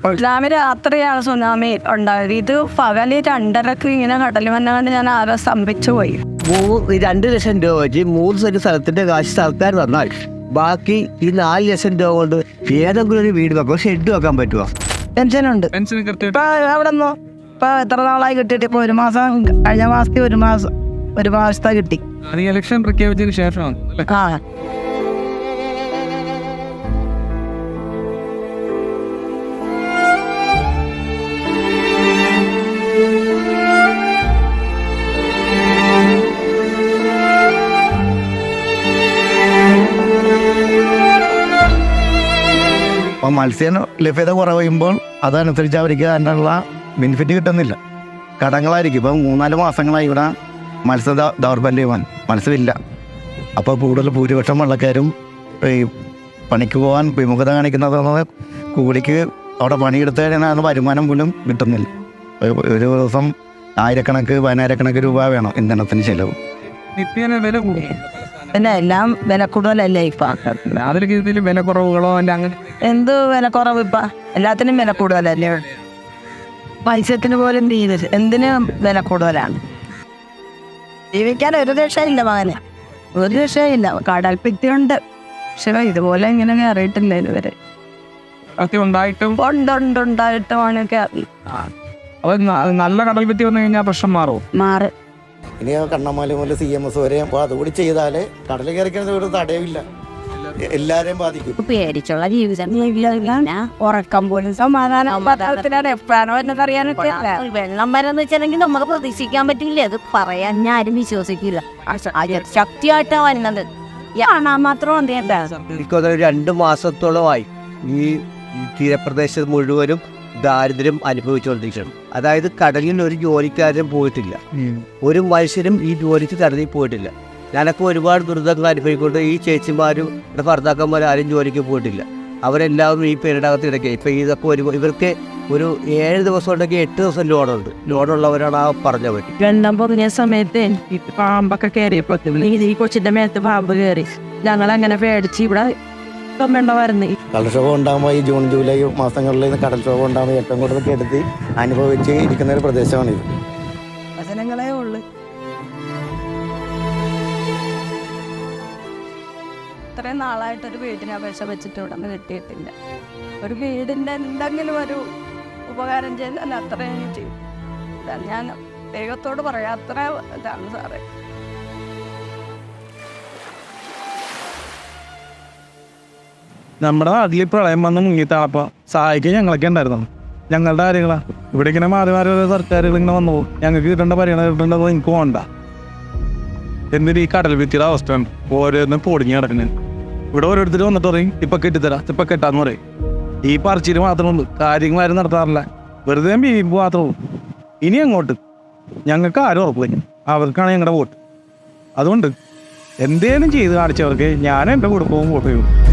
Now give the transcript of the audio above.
ഇസ്ലാമി രാത്രിയാണ് സുനാമി ഉണ്ടായത്. ഇത് പകൽ രണ്ടരക്ക് ഇങ്ങനെ കടൽ വന്നാണ്ട് ഞാൻ ആരോ സ്തംഭിച്ചു പോയി. രണ്ട് ലക്ഷം രൂപ വെച്ച് മൂന്ന് സെന്റ് സ്ഥലത്തിന്റെ കാശ് സർക്കാർ തന്നാൽ ബാക്കി ഈ നാല് ലക്ഷം രൂപ കൊണ്ട് ഏതെങ്കിലും ഒരു വീട് വെക്കാം ഷെഡ് വെക്കാൻ പറ്റുമോ ടെൻഷനുണ്ട് അവിടെ ഇപ്പൊ എവിടെ നിന്നോ? ഇപ്പൊ എത്ര നാളായി കിട്ടിയിട്ട് ഇപ്പൊ ഒരു മാസം കഴിഞ്ഞ മാസത്തെ ഒരു മാസം ഒരു മാസത്തെ കിട്ടി. ഇലക്ഷൻ പ്രഖ്യാപിച്ചതിന് ശേഷമാണ്. ആ. അപ്പം മത്സ്യം ലഭ്യത കുറയുമ്പോൾ അതനുസരിച്ച് അവർക്ക് അതിനുള്ള ബെനിഫിറ്റ് കിട്ടുന്നില്ല. കടങ്ങളായിരിക്കും. ഇപ്പം മൂന്നാൽ മാസങ്ങളായി ഇവിടെ മത്സ്യ ദൗർബല്യമാണ് മത്സ്യമില്ല. അപ്പോൾ കൂടുതൽ ഭൂരിപക്ഷം വെള്ളക്കാരും ഈ പണിക്ക് പോകാൻ വിമുഖത കാണിക്കുന്നത് കൂലിക്ക് അവിടെ പണിയെടുത്ത് കഴിഞ്ഞാൽ വരുമാനം പോലും കിട്ടുന്നില്ല. ഒരു- ദിവസം ആയിരക്കണക്ക് പതിനായിരക്കണക്ക് രൂപ വേണം ഇന്ധനത്തിന് ചിലവ്. നിത്യേന വില പിന്നെ എല്ലാം വില കൂടുതലല്ലേ ഇപ്പൊ? അതിൽ രീതിയിൽ വില കുറവുകളോ അല്ല അങ്ങനെ എന്ത് വില കുറവ് ഇപ്പൊ? എല്ലാത്തിനും വില കൂടുതലല്ലേ മത്സ്യത്തിന് പോലും തീരെ എന്തിന് വില കൂടുതലാണ് ജീവിക്കാൻ ഒരു രക്ഷയില്ല മകന്. ഒരു രക്ഷയില്ല. കടൽപ്പിത്തിയുണ്ട് പക്ഷെ ഇതുപോലെ ഇങ്ങനെ കയറിയിട്ടില്ല ഇതുവരെ. ഉണ്ടായിട്ടും ഉണ്ട് ഉണ്ടായിട്ടുമാണ് കയറി. നല്ല കടൽ ഭിത്തി വന്നു കഴിഞ്ഞാൽ പ്രശ്നം മാറും മാറി. ഇനി കണ്ണമാലി മുതൽ സി എം എസ് വരെ അപ്പോൾ അതുകൂടി ചെയ്താലേ കടൽ കയറിക്കുന്നത് ഒരു തടയില്ല എല്ലാരെയും ബാധിക്കും. പേടിച്ചുള്ള ജീവിതം. ഉറക്കം പോലും സമാധാനം പത്രത്തിലാണ് എപ്പോഴാണോ എന്നറിയാനൊക്കെ വെള്ളം വരെന്ന് വെച്ചിട്ടുണ്ടെങ്കിൽ നമുക്ക് പ്രതീക്ഷിക്കാൻ പറ്റില്ല. അത് പറയാൻ ഞാൻ ആരും വിശ്വസിക്കില്ല. ശക്തിയായിട്ടാ വരുന്നത് കാണാൻ മാത്രം എന്താ രണ്ട് മാസത്തോളമായി ഈ തീരപ്രദേശം തീരപ്രദേശത്ത് മുഴുവനും ദാരിദ്ര്യം അനുഭവിച്ചുകൊണ്ടിരിക്കണം. അതായത് കടലിൽ ഒരു ജോലിക്കാരും പോയിട്ടില്ല. ഒരു മനുഷ്യരും ഈ ജോലിക്ക് കടലിൽ പോയിട്ടില്ല. ഞാനൊക്കെ ഒരുപാട് ദുരിതങ്ങൾ അനുഭവിക്കൊണ്ട് ഈ ചേച്ചിമാരും ഇവിടെ ഭർത്താക്കന്മാരും ആരും ജോലിക്ക് പോയിട്ടില്ല. അവരെല്ലാവരും ഈ പേരിടകത്ത് കിടക്കുക ഇപ്പം ഇതൊക്കെ ഒരു ഇവർക്ക് ഒരു ഏഴ് ദിവസം ഉണ്ടെങ്കിൽ എട്ട് ദിവസം ലോണുണ്ട്. ലോണുള്ളവരാണ് ആ പറഞ്ഞ പറ്റി വെള്ളം പൊതിഞ്ഞ സമയത്ത് എനിക്ക് പാമ്പൊക്കെ കയറിയപ്പോ ഈ കൊച്ചിന്റെ മേത്ത് പാമ്പ് കയറി ഞങ്ങൾ അങ്ങനെ പേടിച്ച് ഇവിടെ വരുന്നു കടൽക്ഷോഭം ഉണ്ടാകുമ്പോൾ ഈ ജൂൺ ജൂലൈ മാസങ്ങളിൽ കടൽക്ഷോഭം ഉണ്ടാകുമ്പോൾ ഏറ്റവും കൂടുതൽ കെടുത്തി അനുഭവിച്ച് ഇരിക്കുന്ന ഒരു പ്രദേശമാണിത് വചനങ്ങളേ ഉള്ളു. ഇത്രയും നാളായിട്ട് ഒരു വീടിന് അപേക്ഷ വെച്ചിട്ട് ഇവിടെ നിന്ന് കിട്ടിയിട്ടില്ല. ഒരു വീടിന്റെ എന്തെങ്കിലും ഒരു ഉപകാരം ചെയ്താൽ അത്രയും ചെയ്യും. ഞാൻ ദൈവത്തോട് പറയാം അത്ര ഇതാണ് സാറേ. നമ്മുടെ നാട്ടിൽ പ്രളയം വന്ന് മുങ്ങിത്താണപ്പോൾ സഹായിക്കാൻ ഞങ്ങളൊക്കെ ഉണ്ടായിരുന്നു? ഞങ്ങളുടെ കാര്യങ്ങളാ. ഇവിടെ ഇങ്ങനെ മാറി മാറി ഓരോ സർക്കാരുകൾ ഇങ്ങനെ വന്നു. ഞങ്ങൾക്ക് കിട്ടേണ്ട പരിഗണന കിട്ടേണ്ടത് എനിക്ക് വേണ്ട. എന്നിട്ട് ഈ കടൽ ഭിത്തിയുടെ അവസ്ഥയാണ് ഓരോന്നും പൊടിഞ്ഞ് കിടക്കുന്നത് ഇവിടെ ഓരോരുത്തർ വന്നിട്ട് പറയും ഇപ്പൊ കെട്ടിത്തരാം ഇപ്പൊ കെട്ടാന്ന് പറയും. ഈ പറച്ചിൽ മാത്രമേ ഉള്ളൂ. കാര്യങ്ങൾ ആരും നടത്താറില്ല. വെറുതെ ബീപ്പ് മാത്രമേ ഉള്ളൂ. ഇനി അങ്ങോട്ട് ഞങ്ങൾക്ക് ആരും ഉറപ്പില്ല. അവർക്കാണ് ഞങ്ങളുടെ വോട്ട്. അതുകൊണ്ട് എന്തേലും ചെയ്ത് കാണിച്ചവർക്ക് ഞാൻ എന്റെ കുടുംബവും വോട്ട് ചെയ്യും.